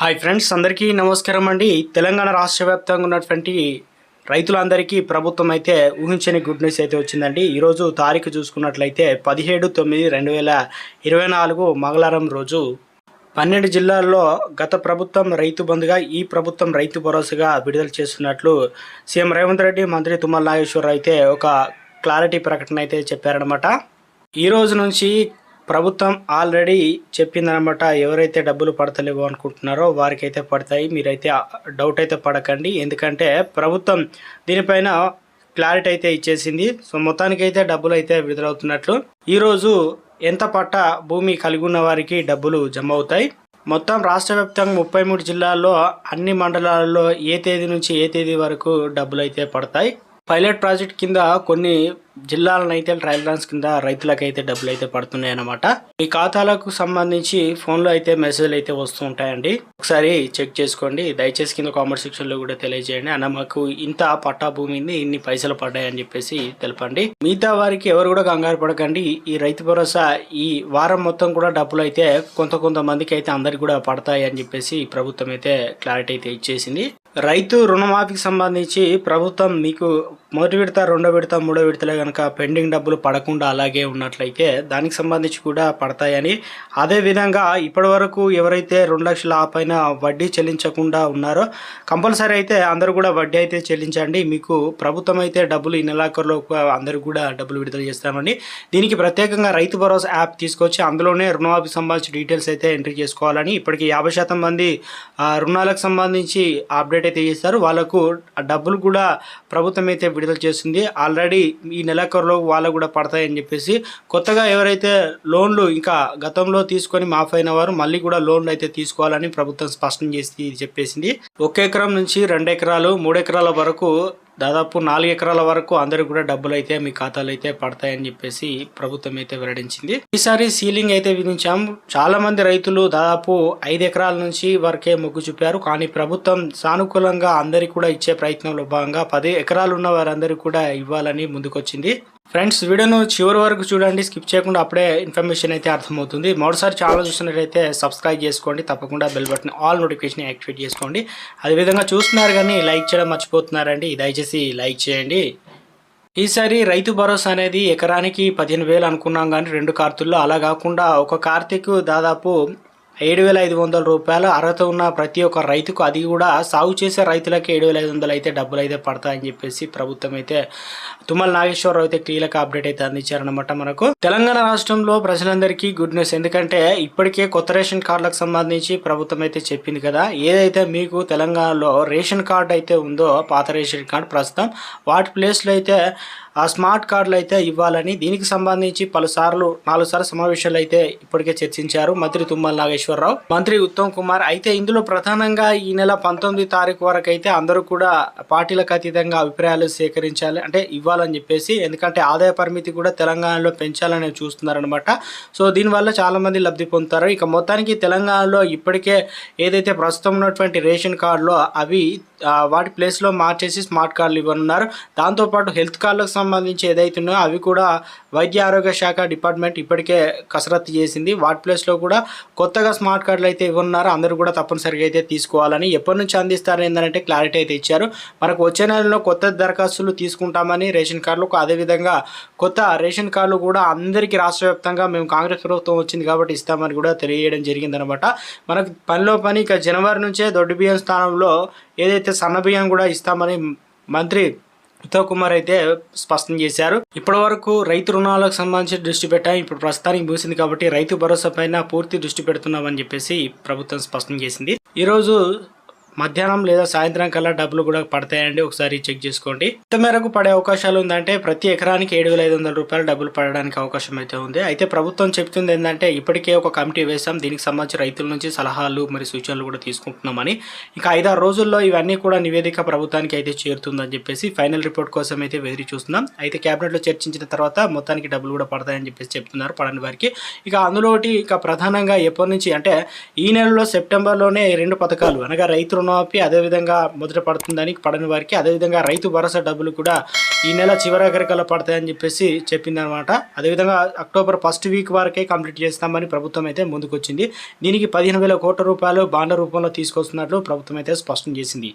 Hi friends అందరికీ నమస్కారం అండి. తెలంగాణ రాష్ట్ర వ్యాప్తంగా ఉన్నటువంటి రైతులందరికీ ప్రభుత్వం అయితే ఊహించని గుడ్ న్యూస్ అయితే వచ్చిందండి. ఈరోజు తారీఖు చూసుకున్నట్లయితే పదిహేడు తొమ్మిది రెండు వేల ఇరవై నాలుగు మంగళవారం రోజు పన్నెండు జిల్లాల్లో గత ప్రభుత్వం రైతు బంధుగా ఈ ప్రభుత్వం రైతు భరోసాగా విడుదల చేస్తున్నట్లు సీఎం రేవంత్ రెడ్డి మంత్రి తుమ్మల నాగేశ్వరరావు అయితే ఒక క్లారిటీ ప్రకటన అయితే చెప్పారనమాట ఈ రోజు నుంచి ప్రభుత్వం ఆల్రెడీ చెప్పిందనమాట ఎవరైతే డబ్బులు పడతలేవో అనుకుంటున్నారో వారికైతే పడతాయి మీరైతే డౌట్ అయితే పడకండి. ఎందుకంటే ప్రభుత్వం దీనిపైన క్లారిటీ అయితే ఇచ్చేసింది. సో మొత్తానికైతే డబ్బులు అయితే విడుదలవుతున్నట్లు. ఈరోజు ఎంత పట్ట భూమి కలిగి ఉన్న వారికి డబ్బులు జమ అవుతాయి మొత్తం రాష్ట్ర వ్యాప్తంగా ముప్పై మూడు జిల్లాల్లో అన్ని మండలాల్లో ఏ తేదీ నుంచి ఏ తేదీ వరకు డబ్బులు అయితే పడతాయి? పైలట్ ప్రాజెక్ట్ కింద కొన్ని జిల్లాలను అయితే ట్రయల్ రన్స్ కింద అయితే డబ్బులు అయితే పడుతున్నాయి అన్నమాట. ఈ ఖాతాలకు సంబంధించి ఫోన్లో అయితే మెసేజ్లు అయితే వస్తూ ఉంటాయండి. ఒకసారి చెక్ చేసుకోండి. దయచేసి కింద కామెంట్ సెక్షన్లో కూడా తెలియజేయండి. అన్న మాకు ఇంత పట్టా భూమిని ఇన్ని పైసలు పడ్డాయని చెప్పేసి తెలపండి. మిగతా వారికి ఎవరు కూడా కంగారు పడకండి. ఈ రైతు భరోసా ఈ వారం మొత్తం కూడా డబ్బులు అయితే కొంత కొంతమందికి అయితే అందరికి కూడా పడతాయి అని చెప్పేసి ప్రభుత్వం అయితే క్లారిటీ అయితే ఇచ్చేసింది. రైతు రుణమాఫీకి సంబంధించి ప్రభుత్వం మీకు మొదటి విడత రెండో విడత మూడో విడతలే కనుక పెండింగ్ డబ్బులు పడకుండా అలాగే ఉన్నట్లయితే దానికి సంబంధించి కూడా పడతాయని. అదే విధంగా ఇప్పటి వరకు ఎవరైతే రెండు లక్షల ఆ పైన వడ్డీ చెల్లించకుండా ఉన్నారో కంపల్సరీ అయితే అందరూ కూడా వడ్డీ అయితే చెల్లించండి. మీకు ప్రభుత్వం అయితే డబ్బులు ఈ నెలాఖరులో అందరూ కూడా డబ్బులు విడుదల చేస్తామండి దీనికి ప్రత్యేకంగా రైతు భరోసా యాప్ తీసుకొచ్చి అందులోనే రుణమాఫీ సంబంధించి డీటెయిల్స్ అయితే ఎంట్రీ చేసుకోవాలని ఇప్పటికి యాభై శాతం మంది రుణాలకు సంబంధించి అప్డేట్ అయితే చేస్తారు వాళ్ళకు డబ్బులు కూడా ప్రభుత్వం అయితే విడుదల చేస్తుంది ఆల్రెడీ ఈ నెలాఖరులో వాళ్ళకు కూడా పడతాయని చెప్పేసి కొత్తగా ఎవరైతే లోన్లు ఇంకా గతంలో తీసుకొని మాఫ్ అయిన వారు మళ్ళీ కూడా లోన్లు అయితే తీసుకోవాలని ప్రభుత్వం స్పష్టం చేసి చెప్పేసింది. ఒక ఎకరం నుంచి రెండు ఎకరాలు మూడు ఎకరాల వరకు దాదాపు నాలుగు ఎకరాల వరకు అందరికి కూడా డబ్బులు అయితే మీ ఖాతాలో అయితే పడతాయని చెప్పేసి ప్రభుత్వం అయితే వెల్లడించింది. ఈసారి సీలింగ్ అయితే విధించాం. చాలా మంది రైతులు దాదాపు ఐదు ఎకరాల నుంచి వరకే మొగ్గు చూపారు. కానీ ప్రభుత్వం సానుకూలంగా అందరికి కూడా ఇచ్చే ప్రయత్నంలో భాగంగా పది ఎకరాలు ఉన్న వారందరికీ కూడా ఇవ్వాలని ముందుకొచ్చింది. ఫ్రెండ్స్ వీడియోను చివరి వరకు చూడండి. స్కిప్ చేయకుండా అప్పుడే ఇన్ఫర్మేషన్ అయితే అర్థమవుతుంది. మరోసారి ఛానల్ చూసినట్లయితే సబ్స్క్రైబ్ చేసుకోండి. తప్పకుండా bell button all notification activate చేసుకోండి. అదేవిధంగా చూస్తున్నారు కానీ లైక్ చేయడం మర్చిపోతున్నారండి. దయచేసి లైక్ చేయండి. ఈసారి రైతు భరోసా అనేది ఎకరానికి పదిహేను వేలు అనుకున్నాం కానీ రెండు కార్తుల్లో అలా కాకుండా ఒక కార్తీకు దాదాపు ఏడు వేల ఐదు వందల రూపాయలు అర్హత ఉన్న ప్రతి ఒక్క రైతుకు అది కూడా సాగు చేసే రైతులకు ఏడు వేల ఐదు వందలు అయితే డబ్బులు అయితే పడతాయని చెప్పేసి ప్రభుత్వం అయితే తుమ్మల నాగేశ్వరరావు అయితే కీలక అప్డేట్ అయితే అందించారనమాట మనకు. తెలంగాణ రాష్ట్రంలో ప్రజలందరికీ గుడ్ న్యూస్. ఎందుకంటే ఇప్పటికే కొత్త రేషన్ కార్డులకు సంబంధించి ప్రభుత్వం అయితే చెప్పింది కదా. ఏదైతే మీకు తెలంగాణలో రేషన్ కార్డు అయితే ఉందో పాత రేషన్ కార్డు ప్రస్తుతం వాటి ప్లేస్లో అయితే ఆ స్మార్ట్ కార్డులు అయితే ఇవ్వాలని దీనికి సంబంధించి పలుసార్లు నాలుగు సార్లు సమావేశాలు అయితే ఇప్పటికే చర్చించారు మంత్రి తుమ్మల నాగేశ్వరరావు. మంత్రి ఉత్తమ్ కుమార్ అయితే ఇందులో ప్రధానంగా ఈ నెల పంతొమ్మిది తారీఖు వరకు అయితే అందరూ కూడా పార్టీలకు అతీతంగా అభిప్రాయాలు సేకరించాలి అంటే ఇవ్వాలని చెప్పేసి ఎందుకంటే ఆదాయ పరిమితి కూడా తెలంగాణలో పెంచాలని చూస్తున్నారనమాట సో దీనివల్ల చాలామంది లబ్ధి పొందుతారు. ఇక మొత్తానికి తెలంగాణలో ఇప్పటికే ఏదైతే ప్రస్తుతం ఉన్నటువంటి రేషన్ కార్డులో అవి వాటి ప్లేస్లో మార్చేసి స్మార్ట్ కార్డులు ఇవ్వనున్నారు. దాంతోపాటు హెల్త్ కార్డులకు సంబంధించి ఏదైతే ఉన్నాయో అవి కూడా వైద్య ఆరోగ్య శాఖ డిపార్ట్మెంట్ ఇప్పటికే కసరత్తు చేసింది. వాటి ప్లేస్లో కూడా కొత్తగా స్మార్ట్ కార్డులు అయితే ఇవ్వనున్నారు. అందరూ కూడా తప్పనిసరిగా అయితే తీసుకోవాలని ఎప్పటి నుంచి అందిస్తారు ఏంటంటే క్లారిటీ అయితే ఇచ్చారు. మనకు వచ్చే నెలలో కొత్త దరఖాస్తులు తీసుకుంటామని రేషన్ కార్డులకు అదేవిధంగా కొత్త రేషన్ కార్డులు కూడా అందరికీ రాష్ట్ర వ్యాప్తంగా మేము కాంగ్రెస్ ప్రభుత్వం వచ్చింది కాబట్టి ఇస్తామని కూడా తెలియజేయడం జరిగిందనమాట. మనకు పనిలో పని ఇక జనవరి నుంచే దొడ్డు బియ్యం స్థానంలో ఏదైతే సన్న బియ్యం కూడా ఇస్తామని మంత్రి ఉత్తమ్ కుమార్ అయితే స్పష్టం చేశారు. ఇప్పటి వరకు రైతు రుణాలకు సంబంధించి దృష్టి పెట్టాం. ఇప్పుడు ప్రస్తుతానికి ముగిసింది కాబట్టి రైతు భరోసా పైన పూర్తి దృష్టి పెడుతున్నామని చెప్పేసి ప్రభుత్వం స్పష్టం చేసింది. ఈరోజు మధ్యాహ్నం లేదా సాయంత్రం కల్లా డబ్బులు కూడా పడతాయండి. ఒకసారి చెక్ చేసుకోండి. ఇంత మేరకు పడే అవకాశాలు ఉందంటే ప్రతి ఎకరానికి ఏడు వేల ఐదు వందల రూపాయలు డబ్బులు పడడానికి అవకాశం అయితే ఉంది. అయితే ప్రభుత్వం చెప్తుంది ఏంటంటే ఇప్పటికే ఒక కమిటీ వేసాం దీనికి సంబంధించి రైతుల నుంచి సలహాలు మరి సూచనలు కూడా తీసుకుంటున్నామని. ఇంకా ఐదారు రోజుల్లో ఇవన్నీ కూడా నివేదిక ప్రభుత్వానికి అయితే చేరుతుందని చెప్పేసి ఫైనల్ రిపోర్ట్ కోసం అయితే వెదిరి చూస్తున్నాం. అయితే క్యాబినెట్లో చర్చించిన తర్వాత మొత్తానికి డబ్బులు కూడా పడతాయని చెప్పేసి చెప్తున్నారు పడని వారికి. ఇక అందులో ఇక ప్రధానంగా ఎప్పటి నుంచి అంటే ఈ నెలలో సెప్టెంబర్లోనే రెండు పథకాలు అనగా రైతు రుణమాఫీ అదేవిధంగా మొదట పడుతుందని పడని వారికి అదేవిధంగా రైతు భరోసా డబ్బులు కూడా ఈ నెల చివరాఖరికల్లా పడతాయని చెప్పేసి చెప్పిందనమాట అదేవిధంగా అక్టోబర్ ఫస్ట్ వీక్ వరకే కంప్లీట్ చేస్తామని ప్రభుత్వం అయితే ముందుకొచ్చింది. దీనికి పదిహేను వేల కోట్ల రూపాయలు బాండ్ల రూపంలో తీసుకొస్తున్నట్లు ప్రభుత్వం అయితే స్పష్టం చేసింది.